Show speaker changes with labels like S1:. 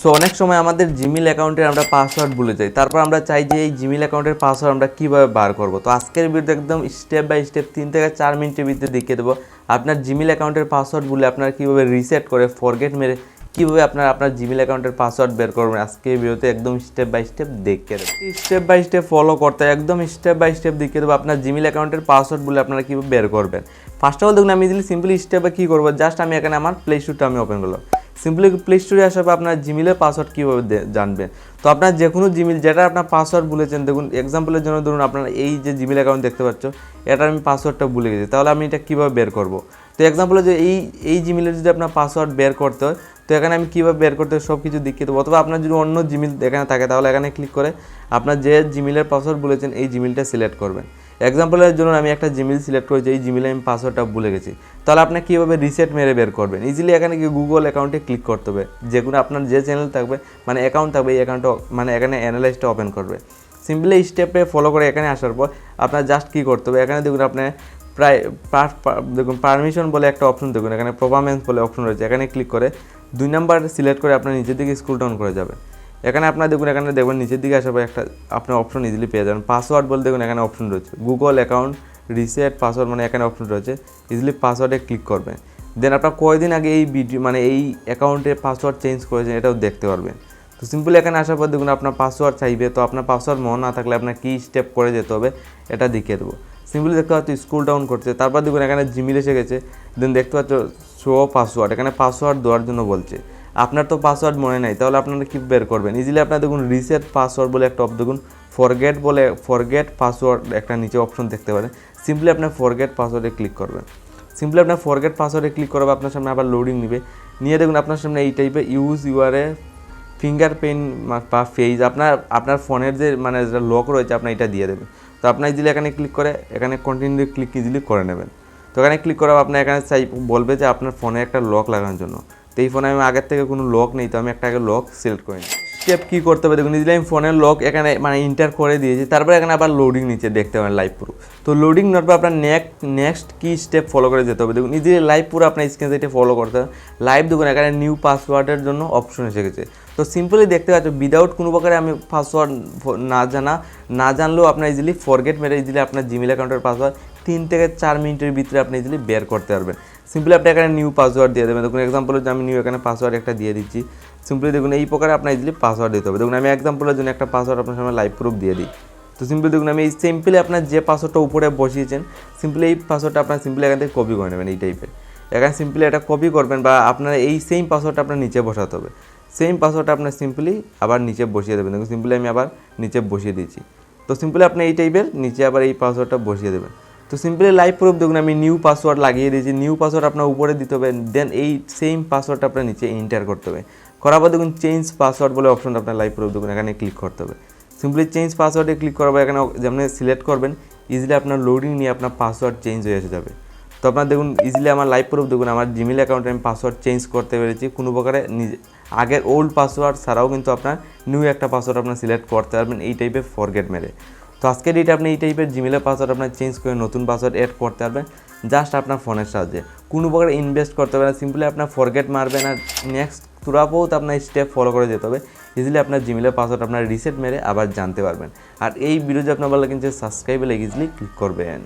S1: So অনেক সময় আমাদের জিমেল অ্যাকাউন্টের আমরা পাসওয়ার্ড ভুলে যাই। তারপর আমরা চাই যে এই জিমেল অ্যাকাউন্টের পাসওয়ার্ড আমরা কীভাবে বার করব। তো আজকের ভিডিওতে একদম স্টেপ বাই স্টেপ তিন থেকে চার মিনিটের ভিতরে দেখিয়ে দেবো আপনার জিমেল অ্যাকাউন্টের পাসওয়ার্ড ভুলে আপনারা কীভাবে রিসেট করে ফরগেট মেরে কীভাবে আপনার আপনার জিমেল অ্যাকাউন্টের পাসওয়ার্ড বের করবেন আজকে এই ভিডিওতে একদম স্টেপ বাই স্টেপ দেখিয়ে দেবো। স্টেপ বাই স্টেপ ফলো করতে একদম স্টেপ বাই স্টেপ দেখিয়ে দেবো আপনার জিমেল অ্যাকাউন্টের পাসওয়ার্ড বলে আপনারা কীভাবে বের করবেন। ফার্স্ট অফ অল দেখুন, আমি ইজিলি সিম্পলি স্টেপে কী করব? জাস্ট আমি এখানে আমার প্লে স্টোরটা আমি ওপেন করলাম। সিম্পলি প্লে স্টোরে আসার পর আপনার জিমেলের পাসওয়ার্ড কীভাবে জানবেন তো আপনার যে কোনো জিমেল যেটা আপনার পাসওয়ার্ড বলেছেন, দেখুন এক্সাম্পলের জন্য ধরুন আপনার এই যে জিমেল অ্যাকাউন্ট দেখতে পাচ্ছ, এটার আমি পাসওয়ার্ডটা ভুলে গেছি। তাহলে আমি এটা কীভাবে বের করব? তো এক্সাম্পলে যে এই এই জিমেলের যদি আপনার পাসওয়ার্ড বের করতে হয়, তো এখানে আমি কীভাবে বের করতে সব কিছু দেখিয়ে দেবো। অথবা আপনার যদি অন্য জিমেল এখানে থাকে, তাহলে এখানে ক্লিক করে আপনার যে জিমেলের পাসওয়ার্ড বলেছেন, এই জিমেলটা সিলেক্ট করবেন। এক্সাম্পলের জন্য আমি একটা জিমেল সিলেক্ট করেছি, এই জিমেলে আমি পাসওয়ার্ডটা ভুলে গেছি। তাহলে আপনি কীভাবে রিসেট মেরে বের করবেন? ইজিলি এখানে গিয়ে গুগল অ্যাকাউন্টে ক্লিক করতে হবে। যে কোনো আপনার যে চ্যানেল থাকবে মানে অ্যাকাউন্ট থাকবে, এই অ্যাকাউন্টটা মানে এখানে অ্যানালাইজটা ওপেন করবে। সিম্পলি স্টেপে ফলো করে এখানে আসার পর আপনার জাস্ট কী করতে হবে? এখানে দেখুন আপনি প্রায় পার- পার- দেখুন পারমিশন বলে একটা অপশন দেখুন, এখানে পারফরমেন্স বলে অপশন রয়েছে। এখানে ক্লিক করে দুই নাম্বার সিলেক্ট করে আপনার নিচের দিকে স্কুল ডাউন করে যাবে এখানে আপনার দেখুন, এখানে দেখবেন নিচের দিকে আসার পর একটা আপনার অপশন ইজিলি পেয়ে যাবেন। পাসওয়ার্ড বলে দেখুন, এখানে অপশন রয়েছে। গুগল অ্যাকাউন্ট রিসেট পাসওয়ার্ড মানে এখানে অপশন রয়েছে। ইজিলি পাসওয়ার্ডে ক্লিক করবেন। দেন আপনার কয়দিন আগে এই ভিডিও মানে এই অ্যাকাউন্টে পাসওয়ার্ড চেঞ্জ করেছেন এটাও দেখতে পারবেন। তো সিম্পল এখানে আসার পর দেখুন, আপনার পাসওয়ার্ড চাইবে। তো আপনার পাসওয়ার্ড মনে না থাকলে আপনার কী স্টেপ করে যেতে হবে, এটা দেখিয়ে দেবো। সিম্পলি দেখতে পাচ্ছ স্কুল ডাউন করছে। তারপর দেখুন, এখানে জিমেল এসে গেছে। দেন দেখতে পাচ্ছ শো পাসওয়ার্ড এখানে পাসওয়ার্ড দেওয়ার জন্য বলছে। আপনার তো পাসওয়ার্ড মনে নাই, তাহলে আপনারা কী বের করবেন? ইজিলি আপনার দেখুন রিসেট পাসওয়ার্ড বলে একটা দেখুন ফরগেট বলে ফরগেট পাসওয়ার্ড একটা নিচে অপশন দেখতে পারেন। সিম্পলি আপনার ফরগেট পাসওয়ার্ডে ক্লিক করবেন। সিম্পলি আপনার ফরগেট পাসওয়ার্ডে ক্লিক করবে আপনার সামনে আবার লোডিং নেবে। নিয়ে দেখুন আপনার সামনে এই টাইপের ইউজ ইউআরএ ফিঙ্গার প্রিন্ট বা ফেজ আপনার আপনার ফোনের যে মানে যেটা লক রয়েছে, আপনার এটা দিয়ে দেবেন তো আপনার ইজিলি এখানে ক্লিক করে, এখানে কন্টিনিউ ক্লিক ইজিলি করে নেবেন। তো এখানে ক্লিক পর আপনার এখানে চাই বলবে যে আপনার ফোনে একটা লক লাগানোর জন্য। তো এই ফোনে আমি আগের থেকে কোনো লক নেই, তো আমি একটা আগে লক সিলেক্ট করে স্টেপ কী করতে হবে? দেখুন ইজিলি আমি ফোনের লক এখানে মানে ইন্টার করে দিয়েছি, তারপরে এখানে আবার লোডিং নিচে দেখতে পাবেন লাইভ পুরো তো লোডিং নেওয়ার পর আপনার নেক্সট নেক্সট কী স্টেপ ফলো করে যেতে হবে? দেখুন ইজিলি লাইভ পুরো আপনার স্ক্রিন থেকে ফলো করতে হবে। লাইভ দেখুন, এখানে নিউ পাসওয়ার্ডের জন্য অপশন এসে গেছে। তো সিম্পলি দেখতে পাচ্ছ উইদাউট কোনো প্রকারে আমি পাসওয়ার্ড না জানা, না জানলেও আপনার ইজিলি ফরগেট মেরে ইজিলি আপনার জিমেল অ্যাকাউন্টের পাসওয়ার্ড তিন থেকে চার মিনিটের ভিতরে আপনি ইজিলি বের করতে পারবেন। সিম্পলি আপনি এখানে নিউ পাসওয়ার্ড দিয়ে দেবেন। দেখুন এক্সাম্পল আমি নিউ এখানে পাসওয়ার্ড একটা দিয়ে দিচ্ছি। সিম্পলি দেখুন, এই প্রকারে আপনার ইজিলি পাসওয়ার্ড দিতে হবে। দেখুন, আমি এক্সাম্পলের জন্য একটা পাসওয়ার্ড আপনার সামনে লাইভ প্রুফ দিয়ে দিই। তো সিম্পলি দেখুন, আমি এই সিম্পলি আপনার যে পাসওয়ার্ডটা উপরে বসিয়েছেন সিম্পলি এই পাসওয়ার্ডটা আপনার সিম্পলি এখান থেকে কপি করে নেবেন এই টাইপের এখানে সিম্পলি এটা কপি করবেন বা আপনার এই সেম পাসওয়ার্ডটা আপনার নিচে বসাতে হবে। সেম পাসওয়ার্ডটা আপনার সিম্পলি আবার নিচে বসিয়ে দেবেন। দেখুন সিম্পলি আমি আবার নিচে বসিয়ে দিয়েছি। তো সিম্পলি আপনি এই টাইপের নিচে আবার এই পাসওয়ার্ডটা বসিয়ে দেবেন। তো সিম্পলি লাইভ প্রুফ দেখুন, আমি নিউ পাসওয়ার্ড লাগিয়ে দিয়েছি। নিউ পাসওয়ার্ড আপনার উপরে দিতে হবে দেন এই সেম পাসওয়ার্ডটা আপনার নিচে এন্টার করতে হবে। করার পর দেখুন চেঞ্জ পাসওয়ার্ড বলে অপশনটা আপনার লাইভ প্রুফ দেখুন, এখানে ক্লিক করতে হবে। সিম্পলি চেঞ্জ পাসওয়ার্ডে ক্লিক করার পর এখানে যেমন সিলেক্ট করবেন ইজিলি আপনার লোডিং নিয়ে আপনার পাসওয়ার্ড চেঞ্জ হয়ে এসে যাবে। তো আপনার দেখুন ইজিলি আমার লাইভ প্রুফ দেখুন, আমার জিমেল অ্যাকাউন্টে আমি পাসওয়ার্ড চেঞ্জ করতে পেরেছি। কোনো প্রকারে নিজে, আগের ওল্ড পাসওয়ার্ড ছাড়াও কিন্তু আপনার নিউ একটা পাসওয়ার্ড আপনার সিলেক্ট করতে পারবেন, এই টাইপের ফরগেট মেরে তো আজকের ডেটে আপনি এই টাইপের জিমেলের পাসওয়ার্ড আপনার চেঞ্জ করে নতুন পাসওয়ার্ড অ্যাড করতে পারবেন। জাস্ট আপনার ফোনের সাহায্যে। কোনো প্রকার ইনভেস্ট করতে হবে না সিম্পলি আপনার ফরগেট মারবেন আর নেক্সট তুরাপোত আপনার স্টেপ ফলো করে যেতে হবে। ইজিলি আপনার জিমেলের পাসওয়ার্ড আপনার রিসেট মেরে আবার জানতে পারবেন। আর এই ভিডিও যদি আপনার ভালো কিন্তু সাবস্ক্রাইবে ইজিলি ক্লিক করবেন।